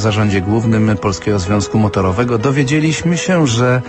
Zarządzie głównym Polskiego Związku Motorowego dowiedzieliśmy się, że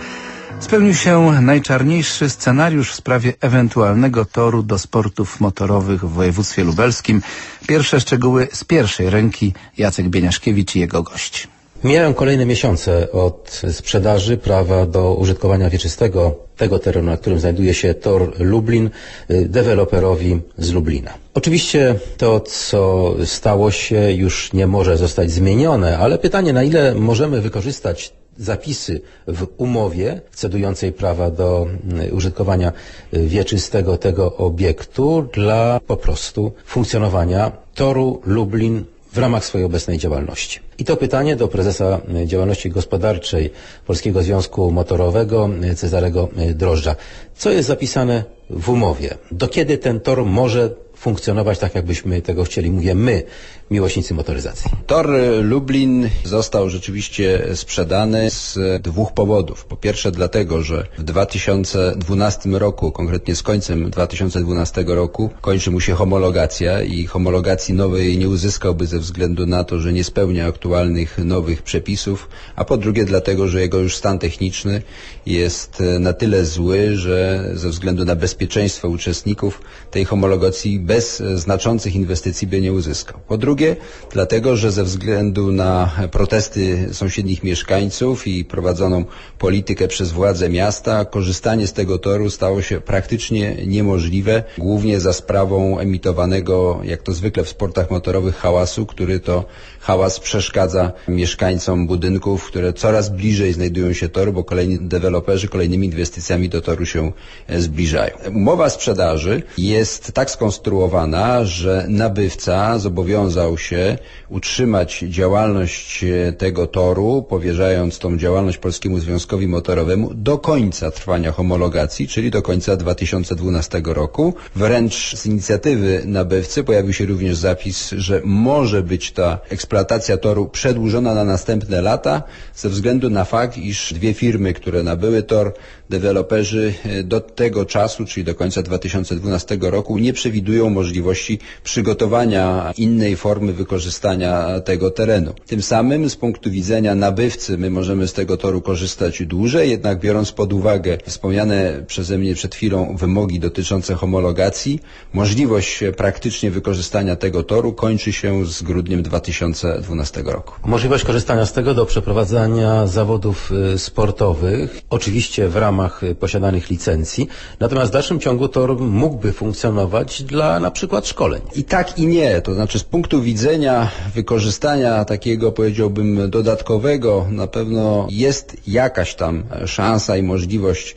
spełnił się najczarniejszy scenariusz w sprawie ewentualnego toru do sportów motorowych w województwie lubelskim. Pierwsze szczegóły z pierwszej ręki Jacek Bieniaszkiewicz i jego gość. Mijają kolejne miesiące od sprzedaży prawa do użytkowania wieczystego tego terenu, na którym znajduje się tor Lublin, deweloperowi z Lublina. Oczywiście to, co stało się, już nie może zostać zmienione, ale pytanie, na ile możemy wykorzystać zapisy w umowie cedującej prawa do użytkowania wieczystego tego obiektu dla po prostu funkcjonowania toru Lublin w ramach swojej obecnej działalności. I to pytanie do prezesa działalności gospodarczej Polskiego Związku Motorowego Cezarego Drożdża. Co jest zapisane w umowie? Do kiedy ten tor może funkcjonować tak, jakbyśmy tego chcieli? Mówię my, miłośnicy motoryzacji. Tor Lublin został rzeczywiście sprzedany z dwóch powodów. Po pierwsze dlatego, że w 2012 roku, konkretnie z końcem 2012 roku, kończy mu się homologacja i homologacji nowej nie uzyskałby ze względu na to, że nie spełnia aktualnych nowych przepisów, a po drugie dlatego, że jego już stan techniczny jest na tyle zły, że ze względu na bezpieczeństwo uczestników tej homologacji bez znaczących inwestycji by nie uzyskał. Po drugie, dlatego, że ze względu na protesty sąsiednich mieszkańców i prowadzoną politykę przez władze miasta, korzystanie z tego toru stało się praktycznie niemożliwe, głównie za sprawą emitowanego, jak to zwykle w sportach motorowych, hałasu, który to hałas przeszkadza mieszkańcom budynków, które coraz bliżej znajdują się toru, bo kolejni deweloperzy kolejnymi inwestycjami do toru się zbliżają. Umowa sprzedaży jest tak skonstruowana, że nabywca zobowiązał się utrzymać działalność tego toru, powierzając tą działalność Polskiemu Związkowi Motorowemu do końca trwania homologacji, czyli do końca 2012 roku. Wręcz z inicjatywy nabywcy pojawił się również zapis, że może być ta eksploatacja toru przedłużona na następne lata ze względu na fakt, iż dwie firmy, które nabyły tor, deweloperzy do tego czasu, czyli do końca 2012 roku nie przewidują możliwości przygotowania innej formy wykorzystania tego terenu. Tym samym z punktu widzenia nabywcy my możemy z tego toru korzystać dłużej, jednak biorąc pod uwagę wspomniane przeze mnie przed chwilą wymogi dotyczące homologacji, możliwość praktycznie wykorzystania tego toru kończy się z grudniem 2012 roku. Możliwość korzystania z tego do przeprowadzania zawodów sportowych, oczywiście w ramach posiadanych licencji, natomiast w dalszym ciągu tor mógłby funkcjonować dla na przykład szkoleń. I tak i nie, to znaczy z punktu widzenia wykorzystania takiego powiedziałbym dodatkowego na pewno jest jakaś tam szansa i możliwość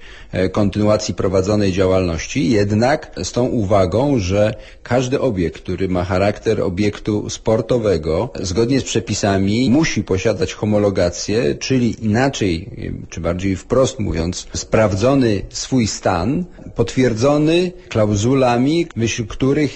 kontynuacji prowadzonej działalności, jednak z tą uwagą, że każdy obiekt, który ma charakter obiektu sportowego, zgodnie z przepisami musi posiadać homologację, czyli inaczej, czy bardziej wprost mówiąc, sprawdzony swój stan, potwierdzony klauzulami, myśl których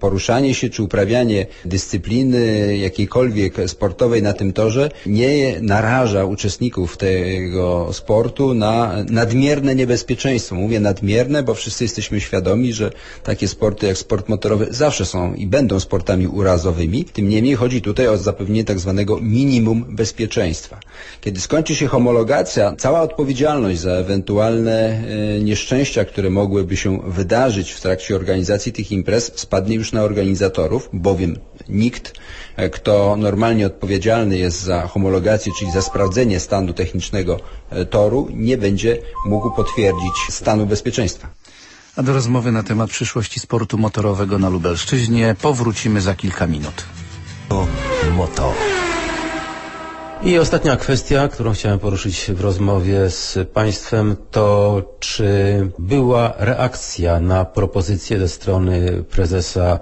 poruszanie się czy uprawianie dyscypliny jakiejkolwiek sportowej na tym torze nie naraża uczestników tego sportu na nadmierne niebezpieczeństwo. Mówię nadmierne, bo wszyscy jesteśmy świadomi, że takie sporty jak sport motorowy zawsze są i będą sportami urazowymi. Tym niemniej chodzi tutaj o zapewnienie tak zwanego minimum bezpieczeństwa. Kiedy skończy się homologacja, cała odpowiedzialność za ewentualne e, nieszczęścia, które mogłyby się wydarzyć w trakcie organizacji tych imprez spadnie już na organizatorów, bowiem nikt, kto normalnie odpowiedzialny jest za homologację, czyli za sprawdzenie stanu technicznego toru, nie będzie mógł potwierdzić stanu bezpieczeństwa. A do rozmowy na temat przyszłości sportu motorowego na Lubelszczyźnie powrócimy za kilka minut. Motor. I ostatnia kwestia, którą chciałem poruszyć w rozmowie z Państwem, to czy była reakcja na propozycję ze strony prezesa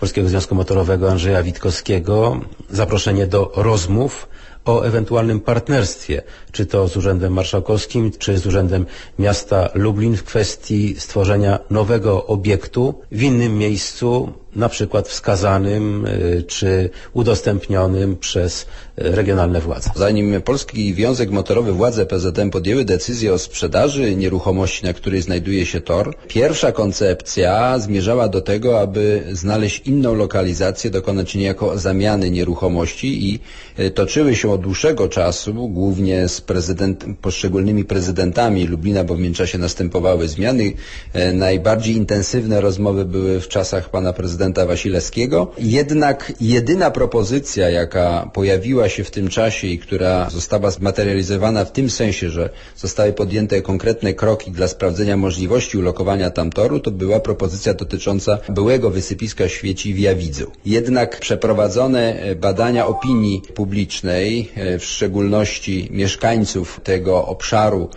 Polskiego Związku Motorowego Andrzeja Witkowskiego, zaproszenie do rozmów o ewentualnym partnerstwie, czy to z Urzędem Marszałkowskim, czy z Urzędem Miasta Lublin w kwestii stworzenia nowego obiektu w innym miejscu, na przykład wskazanym y, czy udostępnionym przez y, regionalne władze. Zanim Polski Związek Motorowy, władze PZM podjęły decyzję o sprzedaży nieruchomości, na której znajduje się tor, pierwsza koncepcja zmierzała do tego, aby znaleźć inną lokalizację, dokonać niejako zamiany nieruchomości i e, toczyły się od dłuższego czasu, głównie z prezydent, poszczególnymi prezydentami Lublina, bo w międzyczasie następowały zmiany. E, Najbardziej intensywne rozmowy były w czasach pana prezydenta Wasilewskiego. Jednak jedyna propozycja, jaka pojawiła się w tym czasie i która została zmaterializowana w tym sensie, że zostały podjęte konkretne kroki dla sprawdzenia możliwości ulokowania tam toru, to była propozycja dotycząca byłego wysypiska śmieci w Jawidzu. Jednak przeprowadzone e, badania opinii publicznej, e, w szczególności mieszkańców tego obszaru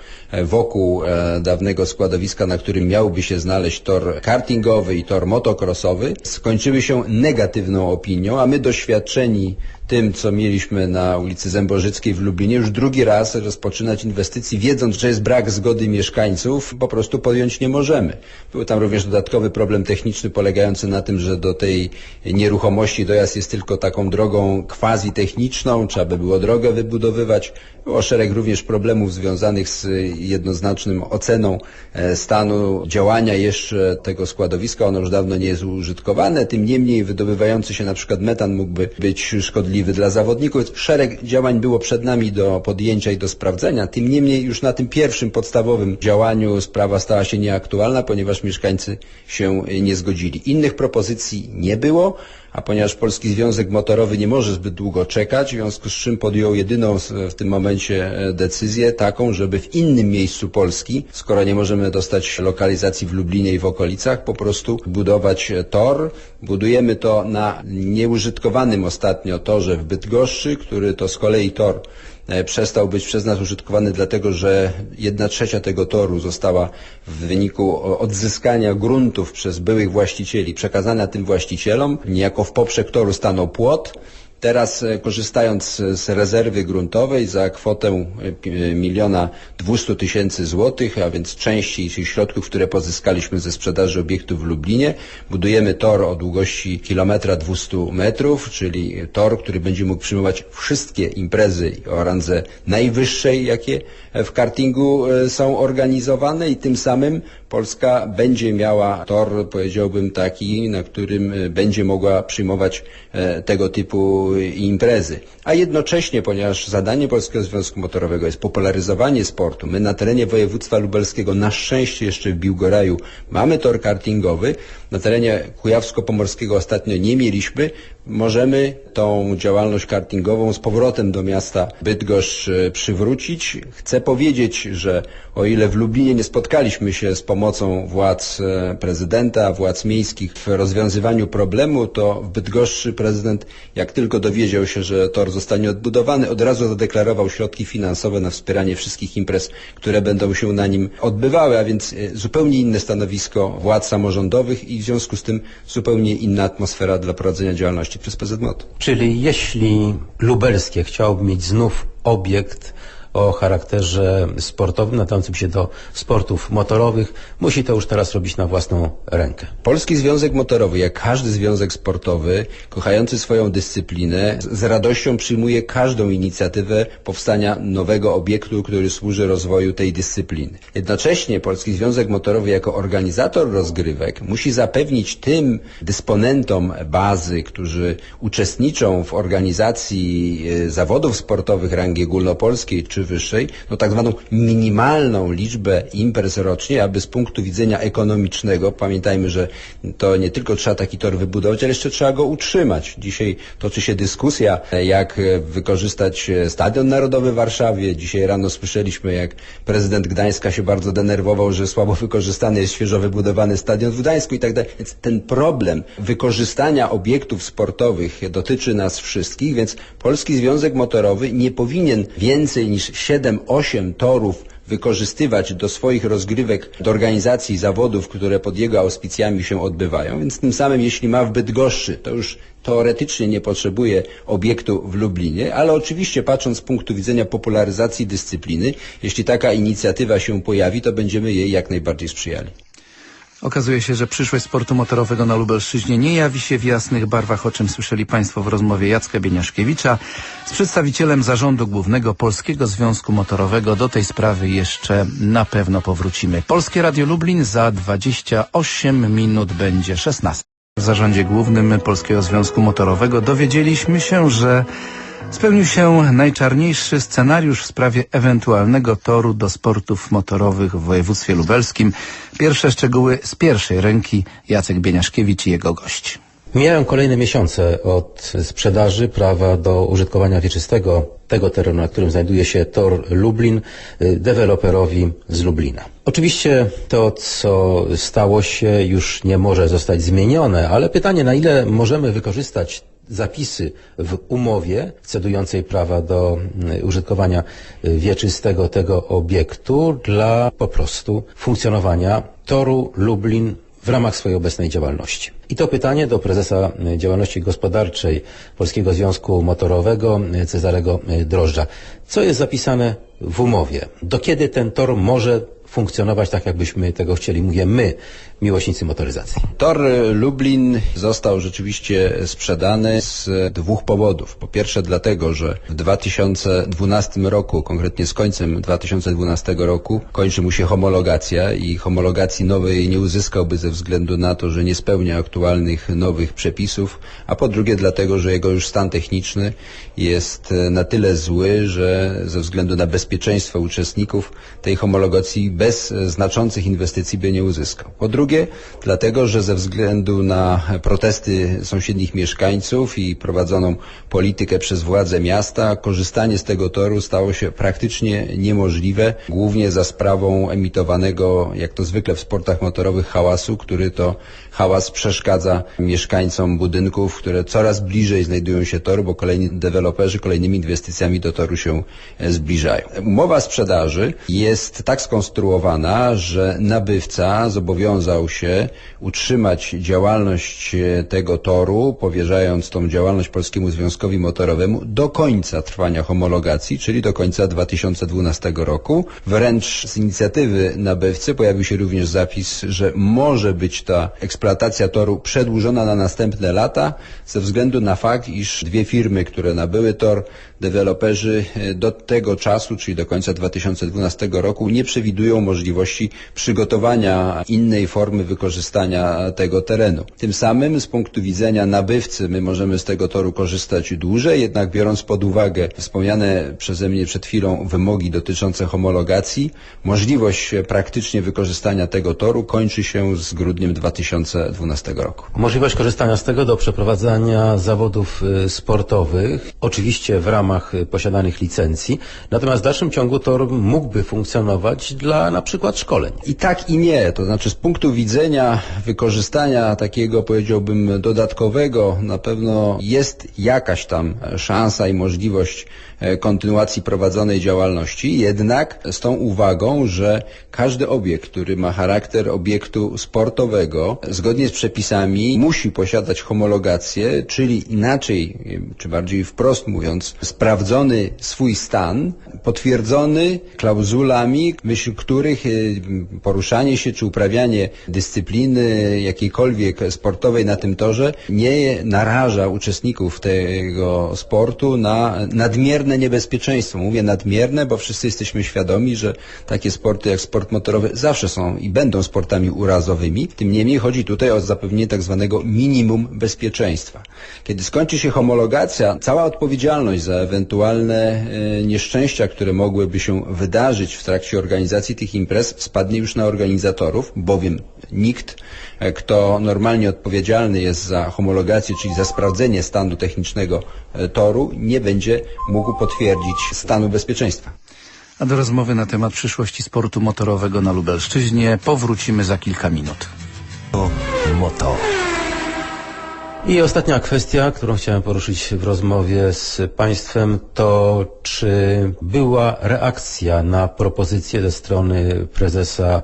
wokół e, dawnego składowiska, na którym miałby się znaleźć tor kartingowy i tor motocrossowy, skończyły się negatywną opinią, a my doświadczeni tym, co mieliśmy na ulicy Zębożyckiej w Lublinie, już drugi raz rozpoczynać inwestycji, wiedząc, że jest brak zgody mieszkańców, po prostu podjąć nie możemy. Był tam również dodatkowy problem techniczny polegający na tym, że do tej nieruchomości dojazd jest tylko taką drogą quasi techniczną, trzeba by było drogę wybudowywać. Było szereg również problemów związanych z jednoznacznym oceną e, stanu działania jeszcze tego składowiska. Ono już dawno nie jest użytkowane, tym niemniej wydobywający się na przykład metan mógłby być szkodliwy dla zawodników. Szereg działań było przed nami do podjęcia i do sprawdzenia. Tym niemniej już na tym pierwszym podstawowym działaniu sprawa stała się nieaktualna, ponieważ mieszkańcy się nie zgodzili. Innych propozycji nie było a ponieważ Polski Związek Motorowy nie może zbyt długo czekać, w związku z czym podjął jedyną w tym momencie e, decyzję taką, żeby w innym miejscu Polski, skoro nie możemy dostać lokalizacji w Lublinie i w okolicach, po prostu budować tor. Budujemy to na nieużytkowanym ostatnio torze w Bydgoszczy, który to z kolei tor e, przestał być przez nas użytkowany dlatego, że jedna trzecia tego toru została w wyniku odzyskania gruntów przez byłych właścicieli przekazana tym właścicielom. Niejako w poprzek toru stanął płot. Teraz e, korzystając z rezerwy gruntowej za kwotę e, miliona dwustu tysięcy złotych, a więc części środków, które pozyskaliśmy ze sprzedaży obiektu w Lublinie, budujemy tor o długości kilometra 200 metrów, czyli tor, który będzie mógł przyjmować wszystkie imprezy o randze najwyższej, jakie w kartingu e, są organizowane i tym samym Polska będzie miała tor, powiedziałbym taki, na którym będzie mogła przyjmować tego typu imprezy. A jednocześnie, ponieważ zadanie Polskiego Związku Motorowego jest popularyzowanie sportu, my na terenie województwa lubelskiego, na szczęście jeszcze w Biłgoraju, mamy tor kartingowy, na terenie Kujawsko-Pomorskiego ostatnio nie mieliśmy, możemy tą działalność kartingową z powrotem do miasta Bydgoszcz e, przywrócić. Chcę powiedzieć, że o ile w Lublinie nie spotkaliśmy się z pomocą władz e, prezydenta, władz miejskich w rozwiązywaniu problemu, to w Bydgoszczy prezydent, jak tylko dowiedział się, że tor zostanie odbudowany, od razu zadeklarował środki finansowe na wspieranie wszystkich imprez, które będą się na nim odbywały, a więc e, zupełnie inne stanowisko władz samorządowych i w związku z tym zupełnie inna atmosfera dla prowadzenia działalności przez. Czyli jeśli lubelskie chciałoby mieć znów obiekt o charakterze sportowym, nadającym się do sportów motorowych, musi to już teraz robić na własną rękę. Polski Związek Motorowy, jak każdy związek sportowy, kochający swoją dyscyplinę, z radością przyjmuje każdą inicjatywę powstania nowego obiektu, który służy rozwoju tej dyscypliny. Jednocześnie Polski Związek Motorowy jako organizator rozgrywek musi zapewnić tym dysponentom bazy, którzy uczestniczą w organizacji e, zawodów sportowych rangi ogólnopolskiej wyższej, no tak zwaną minimalną liczbę imprez rocznie, aby z punktu widzenia ekonomicznego, pamiętajmy, że to nie tylko trzeba taki tor wybudować, ale jeszcze trzeba go utrzymać. Dzisiaj toczy się dyskusja, jak wykorzystać Stadion Narodowy w Warszawie. Dzisiaj rano słyszeliśmy, jak prezydent Gdańska się bardzo denerwował, że słabo wykorzystany jest świeżo wybudowany stadion w Gdańsku i tak dalej. Więc ten problem wykorzystania obiektów sportowych dotyczy nas wszystkich, więc Polski Związek Motorowy nie powinien więcej niż 7-8 torów wykorzystywać do swoich rozgrywek, do organizacji zawodów, które pod jego auspicjami się odbywają. Więc tym samym, jeśli ma w Bydgoszczy, to już teoretycznie nie potrzebuje obiektu w Lublinie, ale oczywiście patrząc z punktu widzenia popularyzacji dyscypliny, jeśli taka inicjatywa się pojawi, to będziemy jej jak najbardziej sprzyjali. Okazuje się, że przyszłość sportu motorowego na Lubelszczyźnie nie jawi się w jasnych barwach, o czym słyszeli Państwo w rozmowie Jacka Bieniaszkiewicza z przedstawicielem zarządu głównego Polskiego Związku Motorowego. Do tej sprawy jeszcze na pewno powrócimy. Polskie Radio Lublin za 28 minut będzie 16. W zarządzie głównym Polskiego Związku Motorowego dowiedzieliśmy się, że spełnił się najczarniejszy scenariusz w sprawie ewentualnego toru do sportów motorowych w województwie lubelskim. Pierwsze szczegóły z pierwszej ręki Jacek Bieniaszkiewicz i jego gość. Mijają kolejne miesiące od sprzedaży prawa do użytkowania wieczystego tego terenu, na którym znajduje się tor Lublin, y, deweloperowi z Lublina. Oczywiście to, co stało się, już nie może zostać zmienione, ale pytanie, na ile możemy wykorzystać zapisy w umowie cedującej prawa do y, użytkowania y, wieczystego tego obiektu dla po prostu funkcjonowania toru Lublin w ramach swojej obecnej działalności. I to pytanie do prezesa y, działalności gospodarczej Polskiego Związku Motorowego y, Cezarego Drożdża. Co jest zapisane w umowie? Do kiedy ten tor może funkcjonować tak, jakbyśmy tego chcieli? Mówię my, miłośnicy motoryzacji. Tor Lublin został rzeczywiście sprzedany z dwóch powodów. Po pierwsze dlatego, że w 2012 roku, konkretnie z końcem 2012 roku, kończy mu się homologacja i homologacji nowej nie uzyskałby ze względu na to, że nie spełnia aktualnych nowych przepisów, a po drugie dlatego, że jego już stan techniczny jest na tyle zły, że ze względu na bezpieczeństwo uczestników tej homologacji bez znaczących inwestycji by nie uzyskał. Po drugie, dlatego, że ze względu na protesty sąsiednich mieszkańców i prowadzoną politykę przez władze miasta, korzystanie z tego toru stało się praktycznie niemożliwe, głównie za sprawą emitowanego, jak to zwykle w sportach motorowych, hałasu, który to hałas przeszkadza mieszkańcom budynków, które coraz bliżej znajdują się toru, bo kolejni deweloperzy kolejnymi inwestycjami do toru się zbliżają. Umowa sprzedaży jest tak skonstruowana, że nabywca zobowiązał się utrzymać działalność tego toru, powierzając tą działalność Polskiemu Związkowi Motorowemu do końca trwania homologacji, czyli do końca 2012 roku. Wręcz z inicjatywy nabywcy pojawił się również zapis, że może być ta eksploatacja toru przedłużona na następne lata ze względu na fakt, iż dwie firmy, które nabyły tor, deweloperzy do tego czasu, czyli do końca 2012 roku nie przewidują możliwości przygotowania innej formy wykorzystania tego terenu. Tym samym z punktu widzenia nabywcy my możemy z tego toru korzystać dłużej, jednak biorąc pod uwagę wspomniane przeze mnie przed chwilą wymogi dotyczące homologacji, możliwość praktycznie wykorzystania tego toru kończy się z grudniem 2012 roku. Możliwość korzystania z tego do przeprowadzania zawodów y, sportowych, oczywiście w ramach y, posiadanych licencji, natomiast w dalszym ciągu tor mógłby funkcjonować dla na przykład szkoleń. I tak i nie, to znaczy z punktu widzenia wykorzystania takiego powiedziałbym dodatkowego na pewno jest jakaś tam szansa i możliwość kontynuacji prowadzonej działalności, jednak z tą uwagą, że każdy obiekt, który ma charakter obiektu sportowego, zgodnie z przepisami musi posiadać homologację, czyli inaczej, czy bardziej wprost mówiąc, sprawdzony swój stan, potwierdzony klauzulami, myśl których e, poruszanie się czy uprawianie dyscypliny jakiejkolwiek sportowej na tym torze nie naraża uczestników tego sportu na nadmierne niebezpieczeństwo. Mówię nadmierne, bo wszyscy jesteśmy świadomi, że takie sporty jak sport motorowy zawsze są i będą sportami urazowymi. Tym niemniej chodzi tutaj o zapewnienie tak zwanego minimum bezpieczeństwa. Kiedy skończy się homologacja, cała odpowiedzialność za ewentualne e, nieszczęścia, które mogłyby się wydarzyć w trakcie organizacji tych imprez spadnie już na organizatorów, bowiem nikt, e, kto normalnie odpowiedzialny jest za homologację, czyli za sprawdzenie stanu technicznego e, toru, nie będzie mógł potwierdzić stanu bezpieczeństwa. A do rozmowy na temat przyszłości sportu motorowego na Lubelszczyźnie powrócimy za kilka minut. Moto. I ostatnia kwestia, którą chciałem poruszyć w rozmowie z Państwem, to czy była reakcja na propozycję ze strony prezesa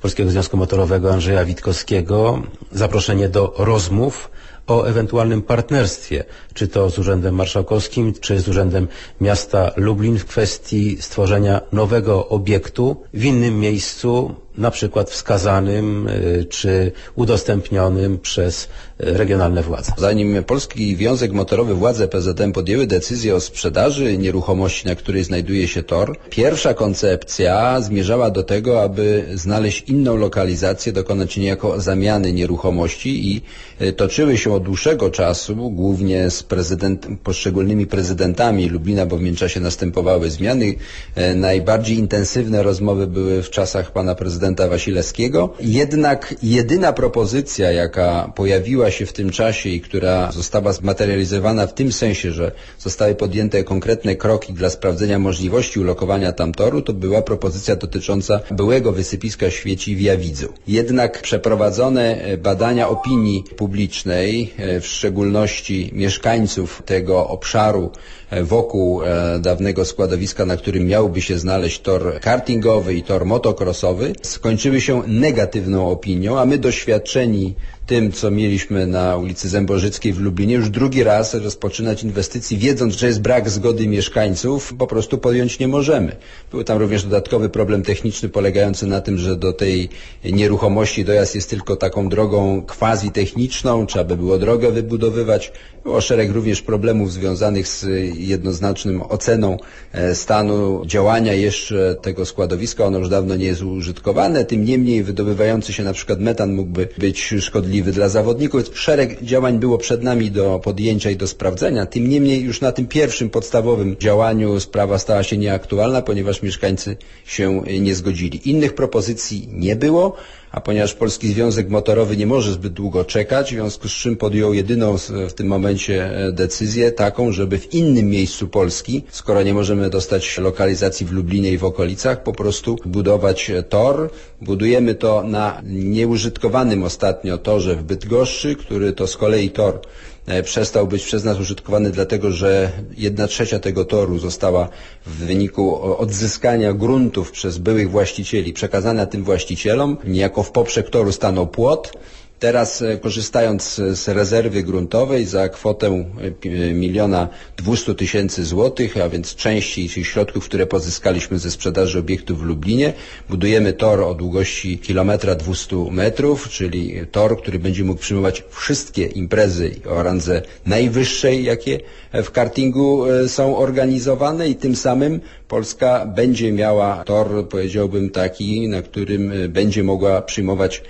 Polskiego Związku Motorowego Andrzeja Witkowskiego, zaproszenie do rozmów o ewentualnym partnerstwie, czy to z Urzędem Marszałkowskim, czy z Urzędem Miasta Lublin w kwestii stworzenia nowego obiektu w innym miejscu, na przykład wskazanym y, czy udostępnionym przez y, regionalne władze. Zanim Polski Związek Motorowy, władze PZM podjęły decyzję o sprzedaży nieruchomości, na której znajduje się tor, pierwsza koncepcja zmierzała do tego, aby znaleźć inną lokalizację, dokonać niejako zamiany nieruchomości i e, toczyły się od dłuższego czasu, głównie z prezydent, poszczególnymi prezydentami Lublina, bo w międzyczasie następowały zmiany. E, Najbardziej intensywne rozmowy były w czasach pana prezydenta Wasilewskiego. Jednak jedyna propozycja, jaka pojawiła się w tym czasie i która została zmaterializowana w tym sensie, że zostały podjęte konkretne kroki dla sprawdzenia możliwości ulokowania tam toru, to była propozycja dotycząca byłego wysypiska śmieci w Jawidzu. Jednak przeprowadzone e, badania opinii publicznej, e, w szczególności mieszkańców tego obszaru e, wokół e, dawnego składowiska, na którym miałby się znaleźć tor kartingowy i tor motocrossowy, skończyły się negatywną opinią, a my doświadczeni tym, co mieliśmy na ulicy Zębożyckiej w Lublinie, już drugi raz rozpoczynać inwestycji, wiedząc, że jest brak zgody mieszkańców, po prostu podjąć nie możemy. Był tam również dodatkowy problem techniczny polegający na tym, że do tej nieruchomości dojazd jest tylko taką drogą quasi techniczną, trzeba by było drogę wybudowywać. Było szereg również problemów związanych z jednoznacznym oceną e, stanu działania jeszcze tego składowiska. Ono już dawno nie jest użytkowane, tym niemniej wydobywający się na przykład metan mógłby być szkodliwy dla zawodników. Szereg działań było przed nami do podjęcia i do sprawdzenia. Tym niemniej już na tym pierwszym podstawowym działaniu sprawa stała się nieaktualna, ponieważ mieszkańcy się nie zgodzili. Innych propozycji nie było a ponieważ Polski Związek Motorowy nie może zbyt długo czekać, w związku z czym podjął jedyną w tym momencie e, decyzję taką, żeby w innym miejscu Polski, skoro nie możemy dostać lokalizacji w Lublinie i w okolicach, po prostu budować tor. Budujemy to na nieużytkowanym ostatnio torze w Bydgoszczy, który to z kolei tor E, przestał być przez nas użytkowany dlatego, że jedna trzecia tego toru została w wyniku odzyskania gruntów przez byłych właścicieli przekazana tym właścicielom. Niejako w poprzek toru stanął płot. Teraz e, korzystając z rezerwy gruntowej za kwotę e, miliona dwustu tysięcy złotych, a więc części środków, które pozyskaliśmy ze sprzedaży obiektu w Lublinie, budujemy tor o długości kilometra 200 metrów, czyli tor, który będzie mógł przyjmować wszystkie imprezy o randze najwyższej, jakie w kartingu e, są organizowane i tym samym Polska będzie miała tor, powiedziałbym taki, na którym będzie mogła przyjmować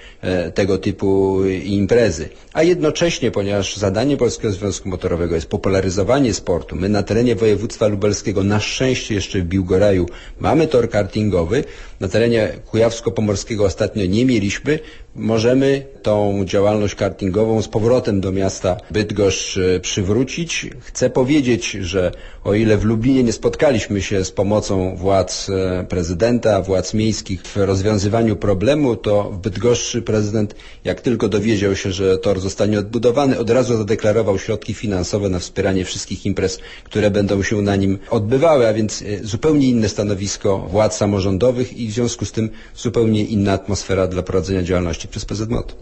tego typu imprezy. A jednocześnie, ponieważ zadanie Polskiego Związku Motorowego jest popularyzowanie sportu, my na terenie województwa lubelskiego, na szczęście jeszcze w Biłgoraju, mamy tor kartingowy, na terenie Kujawsko-Pomorskiego ostatnio nie mieliśmy, możemy tą działalność kartingową z powrotem do miasta Bydgoszcz e, przywrócić. Chcę powiedzieć, że o ile w Lublinie nie spotkaliśmy się z pomocą władz e, prezydenta, władz miejskich w rozwiązywaniu problemu, to w Bydgoszczy prezydent, jak tylko dowiedział się, że tor zostanie odbudowany, od razu zadeklarował środki finansowe na wspieranie wszystkich imprez, które będą się na nim odbywały, a więc e, zupełnie inne stanowisko władz samorządowych i w związku z tym zupełnie inna atmosfera dla prowadzenia działalności przez.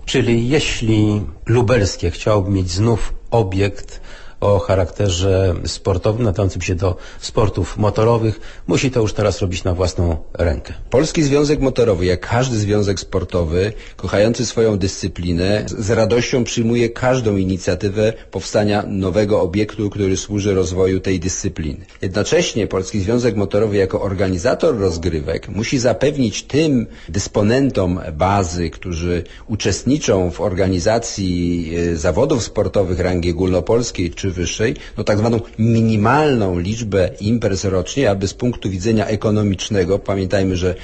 Czyli jeśli lubelskie chciałoby mieć znów obiekt o charakterze sportowym, nadającym się do sportów motorowych, musi to już teraz robić na własną rękę. Polski Związek Motorowy, jak każdy związek sportowy, kochający swoją dyscyplinę, z radością przyjmuje każdą inicjatywę powstania nowego obiektu, który służy rozwoju tej dyscypliny. Jednocześnie Polski Związek Motorowy jako organizator rozgrywek musi zapewnić tym dysponentom bazy, którzy uczestniczą w organizacji e, zawodów sportowych rangi ogólnopolskiej czy wyższej, no tak zwaną minimalną liczbę imprez rocznie, aby z punktu widzenia ekonomicznego, pamiętajmy, że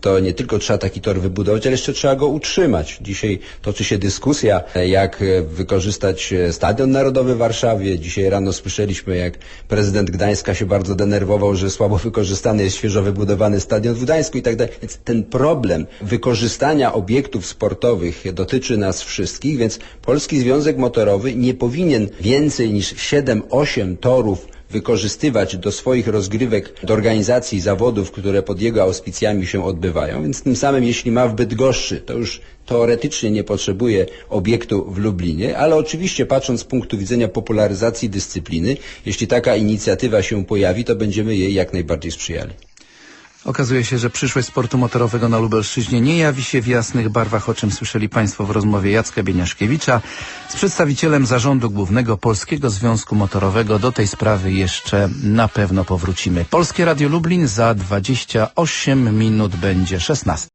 to nie tylko trzeba taki tor wybudować, ale jeszcze trzeba go utrzymać. Dzisiaj toczy się dyskusja, jak wykorzystać Stadion Narodowy w Warszawie. Dzisiaj rano słyszeliśmy, jak prezydent Gdańska się bardzo denerwował, że słabo wykorzystany jest świeżo wybudowany stadion w Gdańsku i tak dalej. Więc ten problem wykorzystania obiektów sportowych dotyczy nas wszystkich, więc Polski Związek Motorowy nie powinien więcej niż 7-8 torów wykorzystywać do swoich rozgrywek, do organizacji zawodów, które pod jego auspicjami się odbywają. Więc tym samym, jeśli ma w Bydgoszczy, to już teoretycznie nie potrzebuje obiektu w Lublinie, ale oczywiście patrząc z punktu widzenia popularyzacji dyscypliny, jeśli taka inicjatywa się pojawi, to będziemy jej jak najbardziej sprzyjali. Okazuje się, że przyszłość sportu motorowego na Lubelszczyźnie nie jawi się w jasnych barwach, o czym słyszeli Państwo w rozmowie Jacka Bieniaszkiewicza z przedstawicielem zarządu głównego Polskiego Związku Motorowego. Do tej sprawy jeszcze na pewno powrócimy. Polskie Radio Lublin za 28 minut będzie 16.